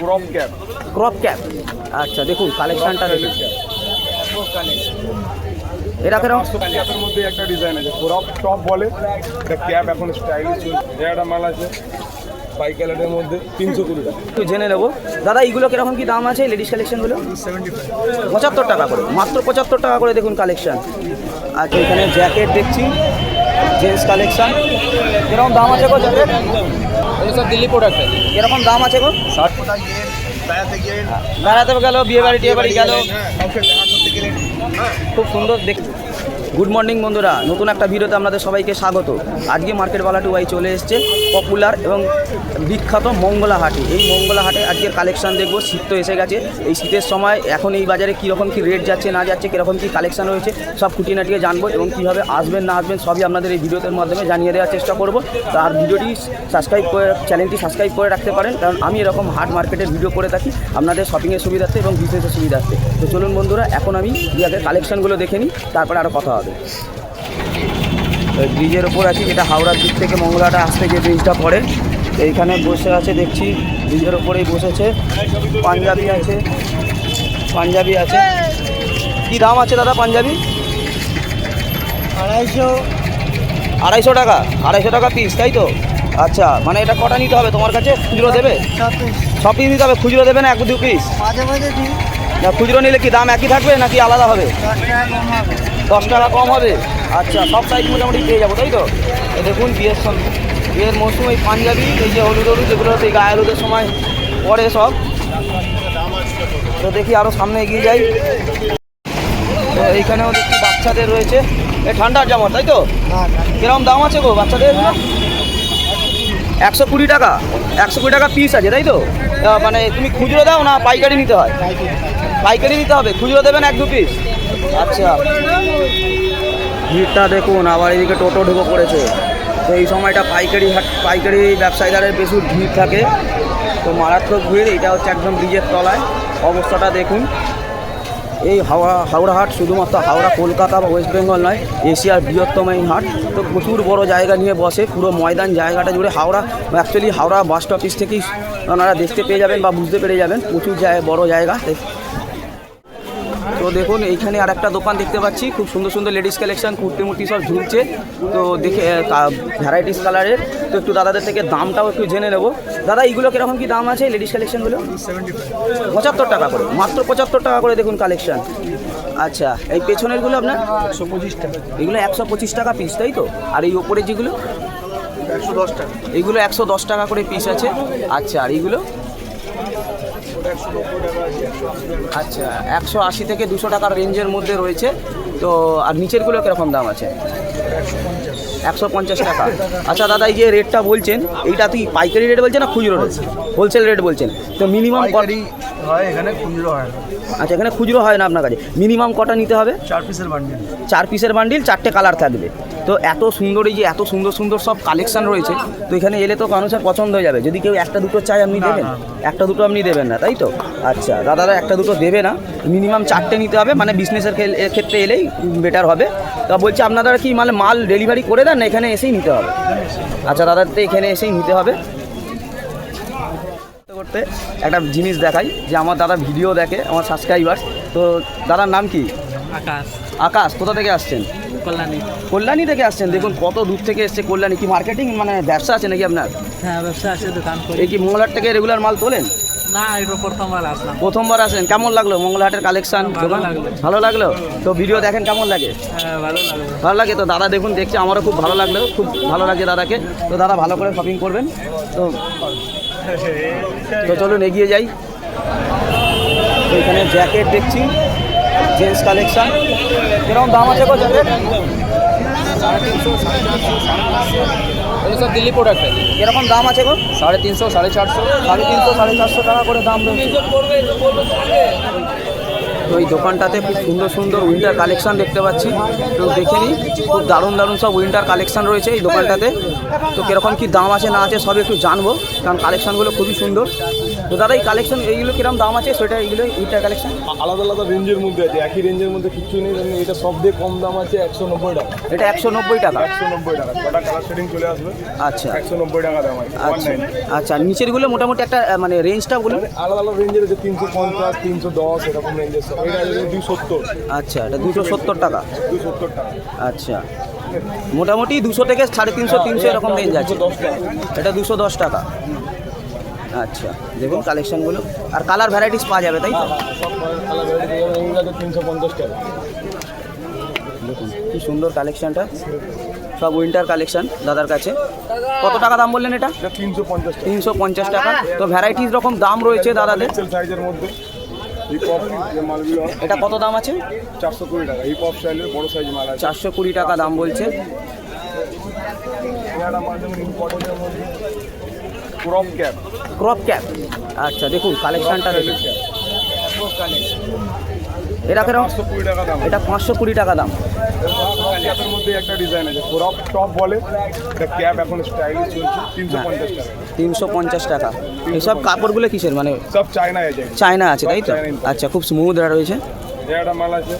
Crop cap crop cap আচ্ছা দেখুন কালেকশনটা দেখুন। এটা কেরকম ক্যাপের মধ্যে একটা ডিজাইন আছে। ক্রপ টপ বলে এটা ক্যাপ এখন স্টাইলিশ চলছে। একটা মাল আছে পাই ক্যালেটের মধ্যে তিনশো কুড়ি টাকা। একটু জেনে নেব। দাদা এইগুলো কীরকম কি দাম আছে লেডিস কালেকশনগুলো পঁচাত্তর টাকা করে। মাত্র পঁচাত্তর টাকা করে দেখুন কালেকশন আচ্ছা এখানে জ্যাকেট দেখছি জেন্টস কালেকশন কীরকম দাম আছে গো জ্যাকেট এগুলো সব দিল্লি প্রোডাক্ট আছে এরকম দাম আছে গো? ষাট। বেড়াতে গেল বিয়ে বাড়ি টিয়ে বাড়ি গেল। খুব সুন্দর দেখ গুড মর্নিং বন্ধুরা। নতুন একটা ভিডিওতে আপনাদের সবাইকে স্বাগত। আজকে মার্কেট বালাটু ভাই চলে এসছে পপুলার এবং বিখ্যাত মঙ্গলা হাটে এই মঙ্গলা হাটে আজকের কালেকশান দেখব, শীত তো এসে গেছে। এই শীতের সময় এখন এই বাজারে কীরকম কী রেট যাচ্ছে, না যাচ্ছে, কীরকম কী কালেকশন রয়েছে, সব খুঁটিনাটিয়ে জানব এবং কীভাবে আসবেন, না আসবেন, সবই আপনাদের এই ভিডিওতে মাধ্যমে জানিয়ে দেওয়ার চেষ্টা করব। আর ভিডিওটি সাবস্ক্রাইব করে চ্যানেলটি সাবস্ক্রাইব করে রাখতে পারেন, কারণ আমি এরকম হাট মার্কেটের ভিডিও করে থাকি, আপনাদের শপিংয়ের সুবিধার্থে এবং বিজনেসের সুবিধার্থে। তো চলুন বন্ধুরা, এখন আমি ইয়াদের কালেকশনগুলো দেখে নিই, তারপরে আরও কথা হবে। ওই ব্রিজের ওপর আছে যেটা হাওড়ার দিক থেকে মঙ্গলাটা আসতে যে ব্রিজটা পড়ে এইখানে বসে আছে দেখছি ব্রিজের ওপরেই বসেছে পাঞ্জাবি আছে পাঞ্জাবি আছে। কি দাম আছে দাদা পাঞ্জাবি? আড়াইশো। আড়াইশো টাকা আড়াইশো টাকা পিস তাই তো? আচ্ছা মানে এটা কটা নিতে হবে তোমার কাছে? খুচরো দেবে? ছ পিস নিতে হবে খুচরো দেবে না এক দু পিস মাঝে মাঝে না, খুচরো নিলে কি দাম একই থাকবে নাকি আলাদা হবে? দশ টাকা কম হবে? আচ্ছা সব সাইজ মোটামুটি পেয়ে যাব, তাই তো? দেখুন, বিয়ের সম বিয়ের মৌসুম পাঞ্জাবি, এই যে হলুদ হলুদ যেগুলো এই গায়ে হলুদের সময় পরে সব। তো দেখি আরও সামনে এগিয়ে যাই। তো এইখানেও দেখি বাচ্চাদের রয়েছে। এই ঠান্ডার জামা, তাই তো? কীরকম দাম আছে গো বাচ্চাদের? একশো কুড়ি টাকা। একশো কুড়ি টাকা পিস আছে, তাই তো? মানে তুমি খুচরো দাও না পাইকারি নিতে হয়? পাইকারি দিতে হবে, খুচরো দেবেন এক দু পিস আচ্ছা। ভিড়টা দেখুন, আবার এদিকে টোটো ঢুকে পড়েছে। তো এই সময়টা পাইকারি হাট, পাইকারি ব্যবসায়ীদারের প্রচুর ভিড় থাকে। তো মারাত্মক ভিড়, এটা হচ্ছে একদম ব্রিজের তলায়। অবস্থাটা দেখুন। এই হাওড়া হাওড়া হাট শুধুমাত্র হাওড়া, কলকাতা বা ওয়েস্ট বেঙ্গল নয়, এশিয়ার বৃহত্তম এই হাট। তো প্রচুর বড় জায়গা নিয়ে বসে, পুরো ময়দান জায়গাটা জুড়ে হাওড়া অ্যাকচুয়ালি হাওড়া বাস স্টপিস থেকেই ওনারা দেখতে পেয়ে যাবেন বা বুঝতে পেরে যাবেন। প্রচুর জায়গা বড় জায়গা। তো দেখুন এইখানে আর একটা দোকান দেখতে পাচ্ছি। খুব সুন্দর সুন্দর লেডিস কালেকশন কুর্তি মুর্তি সব ঝুলছে। তো দেখে ভ্যারাইটিস কালারের তো একটু দাদাদের থেকে দামটাও একটু জেনে নেব। দাদা এইগুলো কীরকম কি দাম আছে লেডিস কালেকশনগুলো পঁচাত্তর টাকা করে। মাত্র পঁচাত্তর টাকা করে দেখুন কালেকশন আচ্ছা এই পেছনেরগুলো আপনার? একশো পঁচিশ টাকা। এগুলো একশো পঁচিশ টাকা পিস তাই তো? আর এই ওপরে যেগুলো? একশো দশ টাকা। এইগুলো একশো দশ টাকা করে পিস আছে। আচ্ছা আর এইগুলো ওটা একশো নব্বই টাকা আছে একশো আশি টাকা আচ্ছা একশো আশি থেকে দুশো টাকার রেঞ্জের মধ্যে রয়েছে। তো আর নিচেরগুলো কীরকম দাম আছে? একশো পঞ্চাশ টাকা। আচ্ছা দাদা এই যে রেটটা বলছেন এইটা তুই পাইকারি রেট বলছেন না খুচরো রেট? হোলসেল রেট বলছেন। তো মিনিমাম হয় এখানে খুচরো হয়। আচ্ছা এখানে খুচরো হয় না আপনার কাছে? মিনিমাম কটা নিতে হবে? চার পিসের বান্ডিল। চার পিসের বান্ডিল চারটে কালার থাকবে। তো এত সুন্দর এই যে এত সুন্দর সুন্দর সব কালেকশন রয়েছে তো এখানে এলে তো মানুষের পছন্দ হয়ে যাবে। যদি কেউ একটা দুটো চাই আপনি দেবেন? একটা দুটো আপনি দেবেন না তাই তো? আচ্ছা দাদারা একটা দুটো দেবে না মিনিমাম চারটে নিতে হবে মানে বিজনেসের ক্ষেত্রে এলেই বেটার হবে। তা বলছি আপনারা কি মানে মাল ডেলিভারি করে দেন না এখানে এসেই নিতে হবে? আচ্ছা দাদার তো এখানে এসেই নিতে হবে। করতে একটা জিনিস দেখাই যে আমার দাদা ভিডিও দেখে আমার সাবস্ক্রাইবার তো দাদার নাম কি? আকাশ। আকাশ কোথা থেকে আসছেন? কল্যাণী। কল্যাণী থেকে আসছেন। দেখুন কত দূর থেকে এসছে কল্যাণী। কি মার্কেটিং মানে ব্যবসা আছে নাকি আপনার? হ্যাঁ ব্যবসা আছে দোকান এই কি মঙ্গলহাট থেকে রেগুলার মাল তোলেন? না এটা প্রথমবার আসলাম। প্রথমবার আসেন। কেমন লাগল মঙ্গলহাটের কালেকশন ভালো লাগল। তো ভিডিও দেখেন কেমন লাগে? হ্যাঁ ভালো লাগে তো? দাদা দেখুন দেখছি আমারও খুব ভালো লাগল। খুব ভালো লাগছে দাদাকে। তো দাদা ভালো করে শপিং করবেন। তো তো চলুন এগিয়ে যাই। এখানে জ্যাকেট দেখছি। Gents collection. কীরকম দাম আছে সব দিল্লি প্রোডাক্ট আছে কীরকম দাম আছে গো? সাড়ে তিনশো, সাড়ে চারশো সাড়ে তিনশো সাড়ে চারশো টাকা করে দাম তো এই দোকানটাতে খুব সুন্দর সুন্দর উইন্টার কালেকশন দেখতে পাচ্ছি। তো দেখে নিই খুব দারুণ দারুণ সব উইন্টার কালেকশন রয়েছে এই দোকানটাতে। তো কীরকম কী দাম আছে না আছে সব একটু জানব, কারণ কালেকশানগুলো খুবই সুন্দর। তো দাদা এই কালেকশন এইগুলো কিরম দাম আছে? সোয়েটার এইগুলো এইটার কালেকশন আলাদা আলাদা রেঞ্জের মধ্যে আছে একই রেঞ্জের মধ্যে কিছু নেই এটা সব দিয়ে কম দাম আছে একশো নব্বই টাকা। এটা একশো নব্বই টাকা? একশো নব্বই টাকা কটা কালার শেডিং চলে আসবে? আচ্ছা। একশো নব্বই টাকা দাম আছে আচ্ছা। আচ্ছা নিচেরগুলো মোটামুটি একটা মানে রেঞ্জটা বলুন। আলাদা আলাদা রেঞ্জের আছে তিনশো পঞ্চাশ তিনশো দশ এরকম রেঞ্জের সব। এটা দুই সত্তর। আচ্ছা এটা দুশো সত্তর টাকা। দুই সত্তর টাকা। আচ্ছা। মোটামুটি দুশো থেকে সাড়ে তিনশো তিনশো এরকম রেঞ্জ আছে। দশ এটা দুশো দশ টাকা। আচ্ছা দেখুন কালেকশনগুলো আর কালার ভ্যারাইটিস পাওয়া যাবে, তাই তো? দেখুন কি সুন্দর কালেকশনটা সব উইন্টার কালেকশন দাদার কাছে। কত টাকা দাম বললেন এটা? তিনশো পঞ্চাশ টাকা। তো ভ্যারাইটিস রকম দাম রয়েছে দাদাদের? এটা কত দাম আছে? চারশো কুড়ি টাকা দাম বলছে এটা মাল যেমন ইম্পর্টেন্টের মধ্যে ক্রপ ক্যাপ ক্রপ ক্যাপ আচ্ছা দেখুন কালেকশনটা দেখুন এটা কেরম এটা পাঁচশো কুড়ি টাকা দাম। ক্যাপের মধ্যে একটা ডিজাইন আছে। ক্রপ টপ বলে এটা ক্যাপ এখন স্টাইলিশ চলছে তিনশো পঞ্চাশ টাকা। তিনশো পঞ্চাশ টাকা। এইসব কাপড়গুলো কিসের? মানে সব চায়না আছে চায়না আছে তাই তো। আচ্ছা খুব স্মুথ রয়েছে। একটা মাল আছে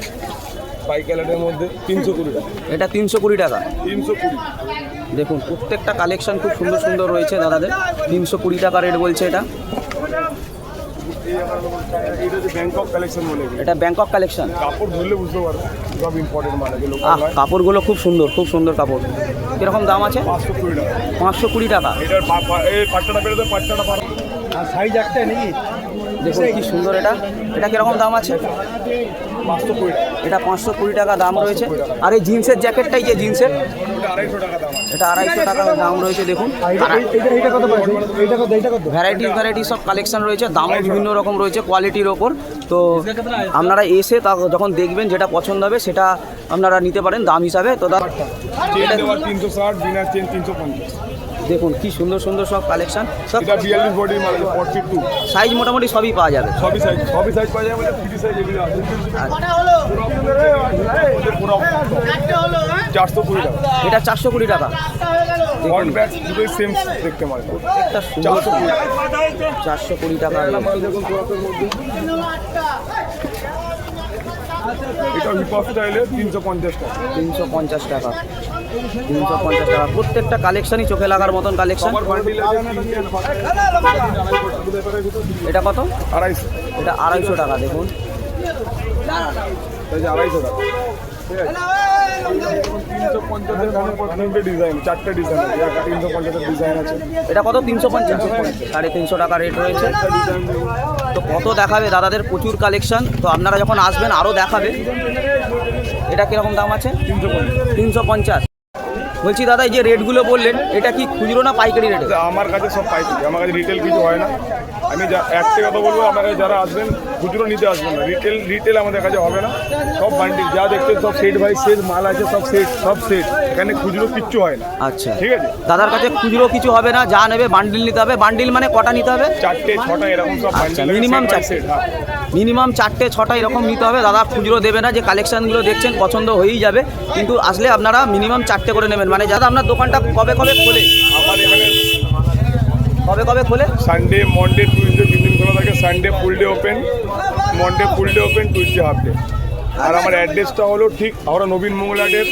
বাই মধ্যে তিনশো কুড়ি টাকা। এটা তিনশো কুড়ি টাকা। তিনশো কুড়ি। দেখুন, প্রত্যেকটা কালেকশন খুব সুন্দর সুন্দর রয়েছে দাদাদের। তিনশো কুড়ি টাকা রেট বলছে এটা। এটা ব্যাংকক কালেকশন কাপড়গুলো খুব সুন্দর খুব সুন্দর কাপড়। কীরকম দাম আছে? পাঁচশো কুড়ি টাকা। সাইজ দেখুন, কি সুন্দর এটা। এটা কীরকম দাম আছে? এটা পাঁচশো কুড়ি টাকা দাম রয়েছে। আর এই জিন্সের জ্যাকেটটাই যে জিন্সের এটা আড়াইশো টাকা দাম রয়েছে দেখুন। ভ্যারাইটিস ভ্যারাইটি সব কালেকশন রয়েছে দামও বিভিন্ন রকম রয়েছে কোয়ালিটির ওপর। তো আপনারা এসে তা যখন দেখবেন যেটা পছন্দ হবে সেটা আপনারা নিতে পারেন দাম হিসাবে। তো দা চেন দেওয়ার তিনশো ষাট বিনা চেন তিনশো পঞ্চাশ। দেখুন কি সুন্দর সুন্দর সব কালেকশন সব এটা আছে ফর্টি টু সাইজ মোটামুটি সবই পাওয়া যাবে। সবই সাইজ সবই সাইজ পাওয়া ফ্রি সাইজ এগুলো আছে। চারশো কুড়ি টাকা। এটা চারশো কুড়ি টাকা। ফ্রন্ট ব্যাক দুটোই সেম দেখতে মাল একটা চারশো কুড়ি টাকা। চারশো কুড়ি টাকা দেখুন এটা স্টাইলে তিনশো পঞ্চাশ টাকা। তিনশো পঞ্চাশ টাকা। তিনশো পঞ্চাশ টাকা। প্রত্যেকটা কালেকশনই চোখে লাগার মতন কালেকশন এটা কত? আড়াইশো। এটা আড়াইশো টাকা দেখুন। আড়াইশো টাকা এটা কত? তিনশো পঞ্চাশ। সাড়ে তিনশো টাকা রেট রয়েছে। তো কত দেখাবে? দাদাদের প্রচুর কালেকশন তো আপনারা যখন আসবেন আরও দেখাবে। এটা কীরকম দাম আছে? তিনশো পঞ্চাশ। বলছি দাদা এই যে রেটগুলো বললেন এটা কি খুচরো না পাইকারি রেটে আমার কাছে সব পাইকারি। আমার কাছে রিটেল কিছু হয় না। আমি যা একটা কথা বলব আমার কাছে যারা আসবেন খুচরো নিতে আসবেন না। রিটেল রিটেল আমাদের কাছে হবে না। সব বান্ডিল যা দেখছেন সব সেট ভাই সেট মাল আছে সব সেট সব সেট এখানে খুচরো কিচ্ছু হয় না। আচ্ছা। ঠিক আছে? দাদার কাছে খুচরো কিছু হবে না যা নেবে বান্ডিল নিতে হবে। বান্ডিল মানে কটা নিতে হবে? চারটে ছটা এরকম সব আচ্ছা, বান্ডিল minimum চারটে। সেট হ্যাঁ। মিনিমাম চারটে ছটা এরকম নিতে হবে। দাদা খুচরো দেবে না যে কালেকশনগুলো দেখছেন পছন্দ হয়েই যাবে। কিন্তু আসলে আপনারা মিনিমাম চারটে করে নেবেন। মানে যাতে আপনার দোকানটা কবে কবে খোলে? আমার এখানে কবে কবে খোলে? সানডে মন্ডে টুইসডে থাকে Sunday full day open Monday full day open Tuesday half day আর আমার অ্যাড্রেসটা হলো ঠিক হাওড়া নবীন মঙ্গলহাটের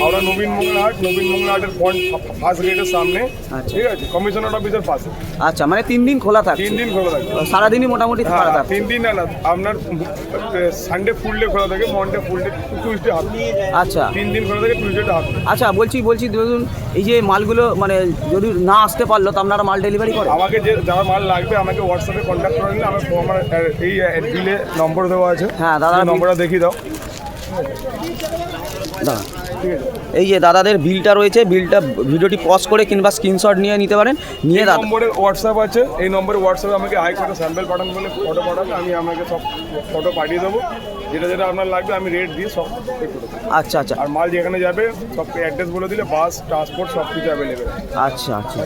হাওড়া নবীন মঙ্গলহাট নবীন মঙ্গলহাটের ফ্রন্ট ফার্স্ট গেটের সামনে। আচ্ছা। ঠিক আছে কমিশনার অফিসের পাশে। আচ্ছা মানে তিন দিন খোলা থাকে তিন দিন খোলা থাকে সারাদিনই মোটামুটি হ্যাঁ খোলা থাকে তিন দিন না না আপনার সানডে ফুল ডে খোলা থাকে Monday full day Tuesday half আচ্ছা। তিন দিন খোলা থাকে টুইসডে হাফ আচ্ছা বলছি বলছি ধরুন এই যে মালগুলো মানে যদি না আসতে পারল তো আপনারা মাল ডেলিভারি করে? আমাকে যে যারা মাল লাগবে আমাকে হোয়াটসঅ্যাপে কন্ট্যাক্ট করে নিলে আমার আমার এই বিলে নম্বর দেওয়া আছে। হ্যাঁ, দাদা, নম্বরটা দেখিয়ে দাও। ঠিক এই যে দাদাদের বিলটা রয়েছে বিলটা ভিডিওটি পজ করে কিংবা স্ক্রিনশট নিয়ে নিতে পারেন। নিয়ে দাদা নম্বরে হোয়াটসঅ্যাপ আছে এই নম্বরে হোয়াটসঅ্যাপে আমাকে হাই ফটো স্যাম্পল পাঠান বলে ফটো পাঠান আমি আপনাকে সব ফটো পাঠিয়ে দেবো। যেটা যেটা আপনার লাগবে আমি রেট দিয়ে সব করে আচ্ছা আচ্ছা। আর মাল যেখানে যাবে সব অ্যাড্রেস বলে দিলে বাস ট্রান্সপোর্ট সব কিছু অ্যাভেলেবেল আচ্ছা আচ্ছা।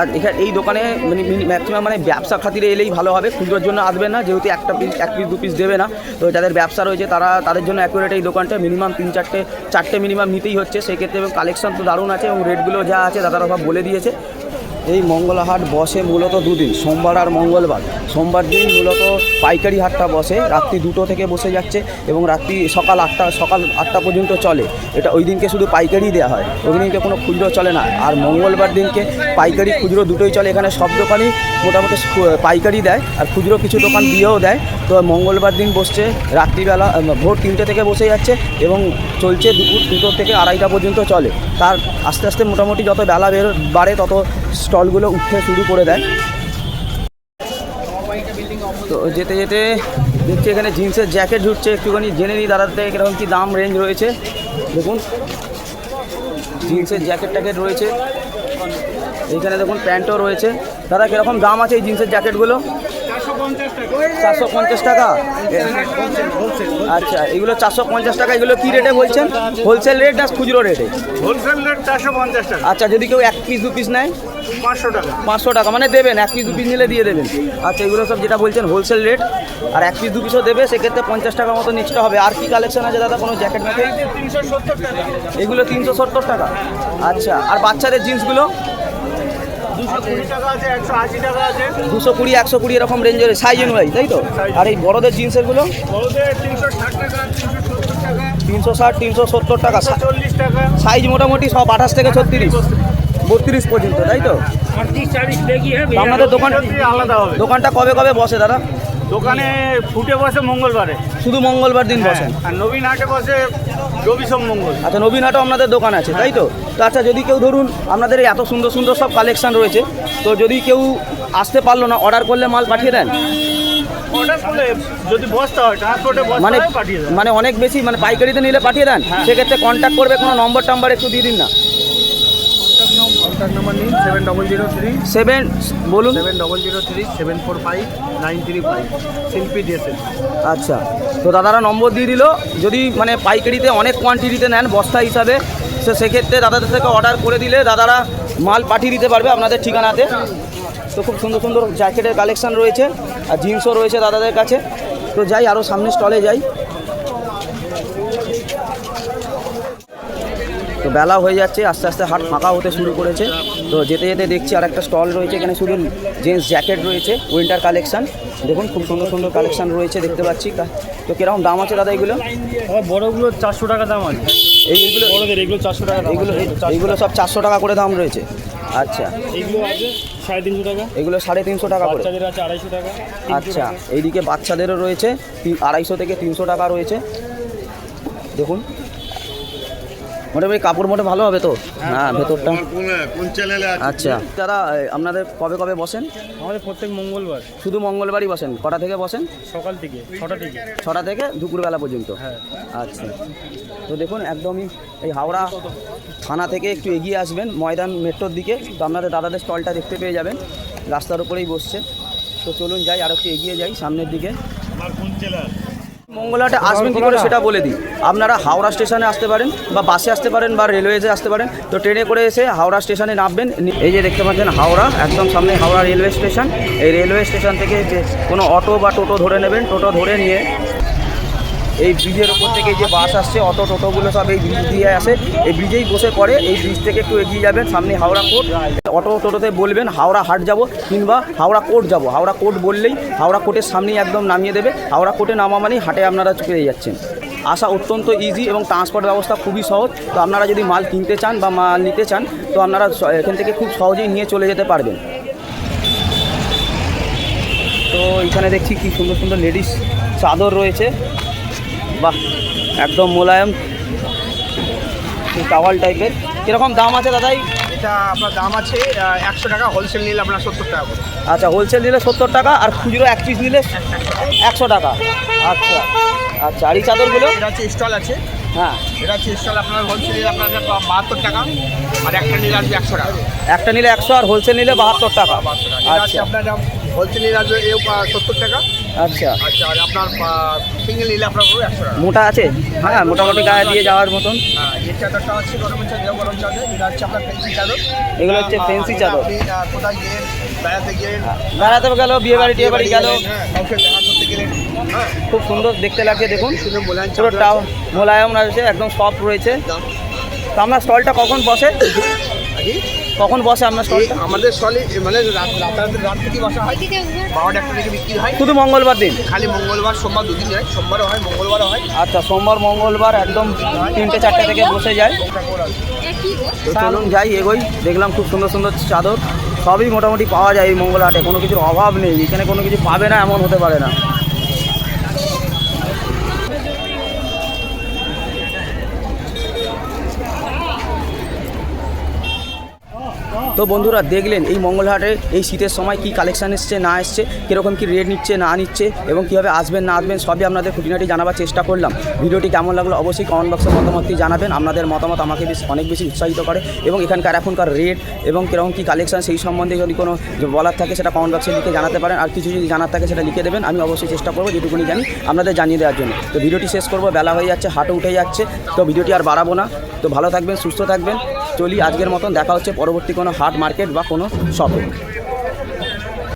আর এখানে এই দোকানে মানে ম্যাক্সিমাম মানে ব্যবসা খাতিরে এলেই ভালো হবে, খুচরোর জন্য আসবে না, যেহেতু একটা পিস এক পিস দু পিস দেবে না। তো যাদের ব্যবসা রয়েছে তারা, তাদের জন্য অ্যাকুরেট এই দোকানটা মিনিমাম তিন চারটে চারটে মিনিমাম নিতেই হচ্ছে। সেক্ষেত্রে কালেকশন তো দারুণ আছে এবং রেটগুলো যা আছে, দাদারা সব বলে দিয়েছে। এই মঙ্গলা হাট বসে মূলত দুদিন, সোমবার আর মঙ্গলবার। সোমবার দিন মূলত পাইকারি হাটটা বসে, রাত্রি দুটো থেকে বসে যাচ্ছে এবং রাত্রি সকাল আটটা সকাল আটটা পর্যন্ত চলে। এটা ওই দিনকে শুধু পাইকারি দেওয়া হয়, ওই দিনকে কোনো খুচরো চলে না। আর মঙ্গলবার দিনকে পাইকারি খুচরো দুটোই চলে, এখানে সব দোকানই মোটামুটি পাইকারি দেয়, আর খুচরো কিছু দোকান দিয়েও দেয়। তো মঙ্গলবার দিন বসছে, রাত্রিবেলা ভোর তিনটে থেকে বসে যাচ্ছে এবং চলছে দুপুর দুটো থেকে আড়াইটা পর্যন্ত চলে। তার আস্তে আস্তে মোটামুটি যত বেলা বের, বাড়ে তত স্টলগুলো উঠতে শুরু করে দেয়। তো যেতে যেতে দেখছি এখানে জিন্সের জ্যাকেট ঢুকছে একটুখানি জেনে নিই থেকে কীরকম কী দাম রেঞ্জ রয়েছে। দেখুন জিন্সের জ্যাকেট ট্যাকেট রয়েছে। এইখানে দেখুন প্যান্টও রয়েছে। দাদা কীরকম দাম আছে এই জিন্সের জ্যাকেটগুলো? চারশো পঞ্চাশ টাকা। আচ্ছা এগুলো চারশো পঞ্চাশ টাকা এগুলো কী রেটে বলছেন? হোলসেল রেট না খুচরো রেটে হোলসেল রেট চারশো পঞ্চাশ টাকা। আচ্ছা যদি কেউ এক পিস দু পিস নেয়? পাঁচশো টাকা। পাঁচশো টাকা মানে দেবেন এক পিস দু পিস নিলে দিয়ে দেবেন। আচ্ছা এগুলো সব যেটা বলছেন হোলসেল রেট আর এক পিস দু পিসও দেবে সেক্ষেত্রে পঞ্চাশ টাকার মতো এক্সট্রা হবে। আর কি কালেকশন আছে দাদা কোনো জ্যাকেট ম্যাকেট টাকা। এগুলো তিনশো সত্তর টাকা। আচ্ছা আর বাচ্চাদের জিন্সগুলো দুশো কুড়ি একশো কুড়ি এরকম রেঞ্জের সাইজ অনুযায়ী তাই তো? আর এই বড়দের জিন্সেরগুলো তিনশো ষাট তিনশো সত্তর টাকা। সাইজ মোটামুটি সব আঠাশ থেকে ছত্রিশ। বত্রিশ পর্যন্ত তাই তো? হ্যাঁ আপনাদের দোকান আলাদা হবে। দোকানটা কবে কবে বসে দাদা? দোকানে ফুটে বসে মঙ্গলবারে। শুধু মঙ্গলবার দিন বসেন? আর নবীন হাটে বসে রবি সোম মঙ্গল। আচ্ছা নবীনহাটও আপনাদের দোকান আছে তাই তো? তো আচ্ছা যদি কেউ ধরুন আপনাদের এত সুন্দর সুন্দর সব কালেকশন রয়েছে তো যদি কেউ আসতে পারল না অর্ডার করলে মাল পাঠিয়ে দেন? যদি বসতে হয় ট্রান্সপোর্টে মানে পাঠিয়ে দেয় মানে অনেক বেশি মানে পাইকারিতে নিলে পাঠিয়ে দেন? সেক্ষেত্রে কন্ট্যাক্ট করবে কোনো নম্বর টাম্বার একটু দিয়ে দিন না? কন্ট্যাক্ট নাম্বার নিন seven double zero three seven বলুন। Seven double zero three seven four five nine three five Shilpi DSL আচ্ছা তো দাদারা নম্বর দিয়ে দিল যদি মানে পাইকারিতে অনেক কোয়ান্টিটিতে নেন বস্তা হিসাবে তো সেক্ষেত্রে দাদাদের থেকে অর্ডার করে দিলে দাদারা মাল পাঠিয়ে দিতে পারবে আপনাদের ঠিকানাতে। তো খুব সুন্দর সুন্দর জ্যাকেটের কালেকশান রয়েছে আর জিন্সও রয়েছে দাদাদের কাছে। তো যাই আরও সামনে স্টলে যাই। তো বেলা হয়ে যাচ্ছে আস্তে আস্তে হাট ফাঁকা হতে শুরু করেছে। তো যেতে যেতে দেখছি আর একটা স্টল রয়েছে এখানে শুধু জেন্টস জ্যাকেট রয়েছে উইন্টার কালেকশান দেখুন খুব সুন্দর সুন্দর কালেকশান রয়েছে দেখতে পাচ্ছি। তো কীরকম দাম আছে দাদা এগুলো? বড়গুলো চারশো টাকা দাম আছে। এই এইগুলো বড়দের এগুলো চারশো টাকা আছে। এইগুলো সব চারশো টাকা করে দাম রয়েছে। আচ্ছা। এইগুলো আছে সাড়ে তিনশো টাকা। এগুলো সাড়ে তিনশো টাকা করে। আছে আড়াইশো টাকা আচ্ছা। এইদিকে বাচ্চাদেরও রয়েছে আড়াইশো থেকে তিনশো টাকা রয়েছে। দেখুন। মোটামুটি কাপড় মোটে ভালো হবে তো? হ্যাঁ ভেতরটা। আচ্ছা। দাদা আপনাদের কবে কবে বসেন? আমাদের প্রত্যেক মঙ্গলবার। শুধু মঙ্গলবারই বসেন? কটা থেকে বসেন? সকাল থেকে ছটা থেকে। ছটা থেকে দুপুরবেলা পর্যন্ত? হ্যাঁ। আচ্ছা। তো দেখুন একদমই এই হাওড়া থানা থেকে একটু এগিয়ে আসবেন ময়দান মেট্রোর দিকে। তো আপনাদের দাদাদের স্টলটা দেখতে পেয়ে যাবেন। রাস্তার উপরেই বসছে। তো চলুন যাই আর একটু এগিয়ে যাই সামনের দিকে। কোন চ্যানেল মঙ্গলাটে আসবেন কী করে সেটা বলে দিই। আপনারা হাওড়া স্টেশনে আসতে পারেন বা বাসে আসতে পারেন বা রেলওয়েতে আসতে পারেন। তো ট্রেনে করে এসে হাওড়া স্টেশনে নামবেন। এই যে দেখতে পাচ্ছেন হাওড়া, একদম সামনে হাওড়া রেলওয়ে স্টেশন। এই রেলওয়ে স্টেশন থেকে যে কোনো অটো বা টোটো ধরে নেবেন। টোটো ধরে নিয়ে এই ব্রিজের উপর থেকে যে বাস আসছে, অটো টোটোগুলো সব এই ব্রিজ দিয়ে আসে। এই ব্রিজেই বসে পড়ে, এই ব্রিজ থেকে একটু এগিয়ে যাবেন, সামনে হাওড়া কোর্ট। অটো টোটোতে বলবেন, হাওড়া হাট যাব কিংবা হাওড়া কোর্ট যাব। হাওড়া কোর্ট বললেই হাওড়া কোর্টের সামনেই একদম নামিয়ে দেবে। হাওড়া কোর্টে নামা মানেই হাটে আপনারা পেয়ে যাচ্ছেন। আসা অত্যন্ত ইজি এবং ট্রান্সপোর্ট ব্যবস্থা খুবই সহজ। তো আপনারা যদি মাল কিনতে চান বা মাল নিতে চান, তো আপনারা এখান থেকে খুব সহজেই নিয়ে চলে যেতে পারবেন। তো এখানে দেখছি কি সুন্দর সুন্দর লেডিস চাদর রয়েছে। বাহ একদম মোলায়েম। টাওয়াল টাইপের কীরকম দাম আছে দাদাই? এটা আপনার দাম আছে একশো টাকা হোলসেল নিলে আপনার সত্তর টাকা আচ্ছা হোলসেল নিলে সত্তর টাকা আর খুচরো এক পিস নিলে একশো টাকা। আচ্ছা আচ্ছা আর এই চাদরগুলো? এটা হচ্ছে স্টল আছে। হ্যাঁ। এটা হচ্ছে স্টল আপনার হোলসেল নিলে আপনার বাহাত্তর টাকা আর একটা নিলে আসবে একশো টাকা। একটা নিলে একশো আর হোলসেল নিলে বাহাত্তর টাকা। আচ্ছা। আপনার হোলসেল নিলে আসবে এও সত্তর টাকা। আচ্ছা। আচ্ছা আর আপনার সিঙ্গেল নিলে আপনার পুরো একশো টাকা। মোটা আছে? হ্যাঁ মোটামুটি গায়ে দিয়ে যাওয়ার মতন। হ্যাঁ এই চাদরটা চাদর গরম চাদর। এটা হচ্ছে আপনার ফেন্সি চাদর। এগুলো হচ্ছে চাদর। আহ, কোথায় গেলেন? বেড়াতে গেলেন? বেড়াতে গেল বিয়ে বাড়ি টিয়ে বাড়ি গেল। হ্যাঁ হ্যাঁ। খুব সুন্দর দেখতে লাগছে দেখুন। পুরো টাও মোলায়ম রয়েছে একদম সফট রয়েছে। তো আপনার স্টলটা কখন বসে? কখন বসে আপনার এই স্টলটা? আমাদের স্টলে মানে রাতারাতি রাত থেকে বসা হয়। বারোটা একটা থেকে বিক্রি হয়। শুধু মঙ্গলবার দিন? খালি মঙ্গলবার সোমবার দুদিন হয় সোমবারও হয় মঙ্গলবারও হয়। আচ্ছা সোমবার মঙ্গলবার একদম তিনটে চারটে থেকে বসে যায়। তো চলুন যাই এগোই। দেখলাম খুব সুন্দর সুন্দর চাদর। সবই মোটামুটি পাওয়া যায় এই মঙ্গল হাটে কোনো কিছুর অভাব নেই। এখানে কোনো কিছু পাবে না এমন হতে পারে না। তো বন্ধুরা দেখলেন এই মঙ্গলহাটে এই শীতের সময় কি কালেকশন এসছে, না এসছে, কীরকম কি রেট নিচ্ছে, না নিচ্ছে এবং কীভাবে আসবেন, না আসবেন, সবই আপনাদের খুঁটিনাটি জানাবার চেষ্টা করলাম। ভিডিওটি কেমন লাগল অবশ্যই কমেন্ট বক্সে মতামতটি জানাবেন। আপনাদের মতামত আমাকে বেশ অনেক বেশি উৎসাহিত করে এবং এখানকার এখনকার রেট এবং কীরকম কী কালেকশান সেই সম্বন্ধে যদি কোনো বলার থাকে সেটা কমেন্ট বক্সে লিখে জানাতে পারেন। আর কিছু যদি জানার থাকে সেটা লিখে দেবেন। আমি অবশ্যই চেষ্টা করব যেটুকুনি জানি আপনাদের জানিয়ে দেওয়ার জন্য। তো ভিডিওটি শেষ করব। বেলা হয়ে যাচ্ছে হাটও উঠে যাচ্ছে। তো ভিডিওটি আর বাড়াবো না। তো ভালো থাকবেন, সুস্থ থাকবেন। চলি আজকের মতন। দেখা হচ্ছে পরবর্তী কোনো হাট মার্কেট বা কোনো শপে